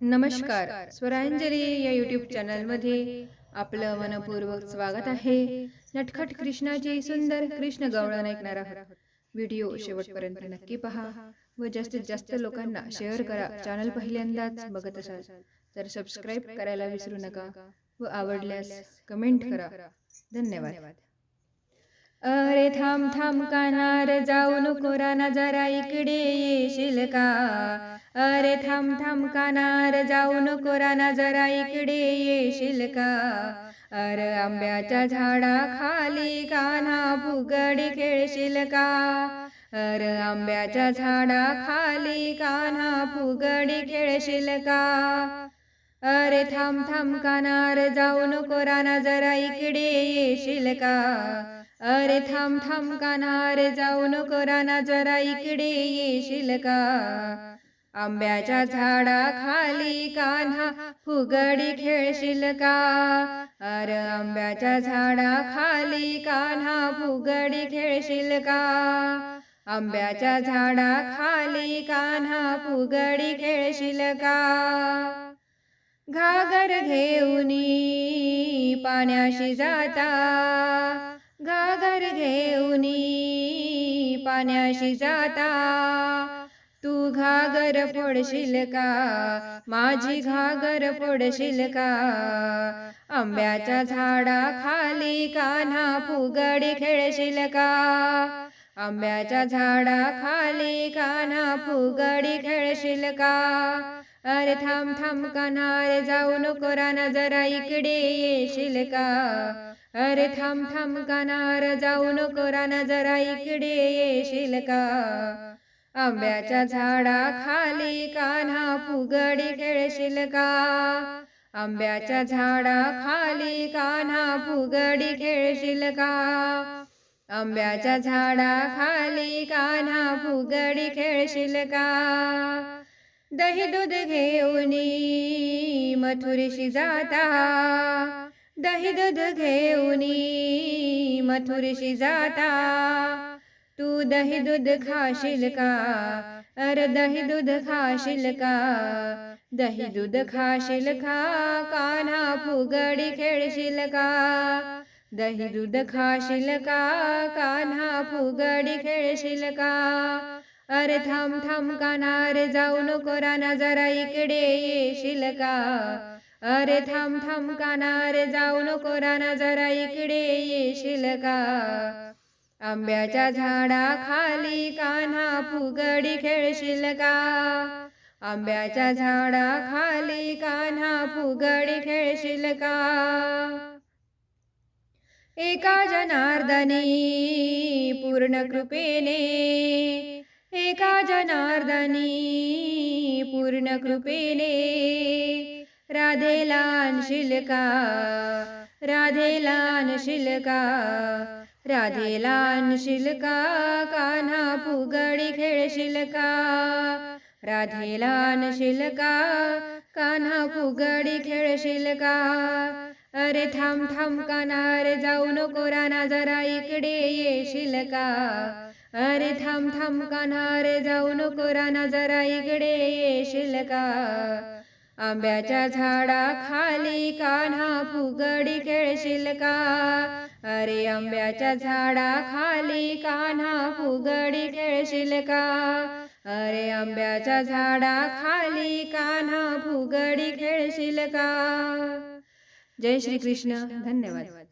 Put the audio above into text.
नमस्कार. स्वरांजली या यूट्यूब चॅनलमध्ये आपलं मनपूर्वक स्वागत आहे. नटखट कृष्णाची सुंदर कृष्ण गवळण ऐकणार आहोत. व्हिडिओ शेवटपर्यंत नक्की पहा व जास्तीत जास्त लोकांना शेअर करा. चॅनल पहिल्यांदाच बघत असाल तर सबस्क्राईब करायला विसरू नका व आवडल्यास कमेंट करा. धन्यवाद. अरे थांब थांब कानार जाऊ नको राना जरा इकडे येशील का? अरे थांब थांब कानार जाऊ नको राना जरा इकडे येशील का अरे आंब्याच्या झाडा खाली कान्हा फुगडी खेळशील का अरे आंब्याच्या झाडा खाली कान्हा फुगडी खेळशील का अरे थांब थांब कानार जाऊ नको राना जरा इकडे येशील का अरे थांब थांब कानार जाऊ नको राना जरा इकडे येशील का आंब्याच्या झाडा खाली कान्हा फुगडी खेळशील का? अरे आंब्याच्या झाडा खाली कान्हा फुगडी खेळशील का? आंब्याच्या झाडा खाली कान्हा फुगडी खेळशील का? घागर घेऊनी पाण्याशी जाता. घागर घेऊनी पाण्याशी जाता. तू घागर फोडशील का? माझी घागर फोडशील का? आंब्याच्या झाडा खाली कान्हा फुगडी खेळशील का? आंब्याच्या झाडा खाली कान्हा फुगडी खेळशील का? अरे थांब थांब कान्हा जाऊ नको राना जरा इकडे येशील का? अरे थांब थांब कानार जाऊ नको राना जरा इकडे येशील का? आंब्याच्या झाडा खाली कान्हा फुगडी खेळशील का? आंब्याच्या झाडा खाली कान्हा फुगडी खेळशील का? आंब्याच्या झाडा खाली कान्हा फुगडी खेळशील का? दही दूध घेऊन मथुरीशी जाता. दही दूध घेऊन मथुरीशी जाता. तू दही दूध खाशील का? अरे दही दूध खाशील का? दही दूध खाशील का? कान्हा फुगडी खेळशील का? दही दूध खाशील का? कान्हा फुगडी खेळशील का? अरे थांब थांब कानार जाऊ नको राना जरा इकडे येशील का? अरे थांब थांब कानार जाऊ नको राना जरा इकडे येशील का? आंब्याच्या झाडा खाली कान्हा फुगडी खेळशील का? आंब्याच्या झाडा खाली कान्हा फुगडी खेळशील का? एका जनार्दनी पूर्ण कृपेने एका जनार्दनी पूर्ण कृपेने राधेला आणशील का? राधेला आणशील का? राधेला आणशील का कान्हा फुगडी खेळशील का राधेला आणशील का कान्हा फुगडी खेळशील का अरे थांब थांब कानार जाऊ नको राना जरा इकडे येशील का अरे थांब थांब कान्हार जाऊ नको राना जरा इकडे येशील का आंब्याच्या झाडा खाली कान्हा फुगडी खेळशील का अरे आंब्याच्या झाडा खाली कान्हा फुगडी खेळशील का अरे आंब्याच्या झाडा खाली कान्हा फुगडी खेळशील का जय श्री कृष्ण धन्यवाद.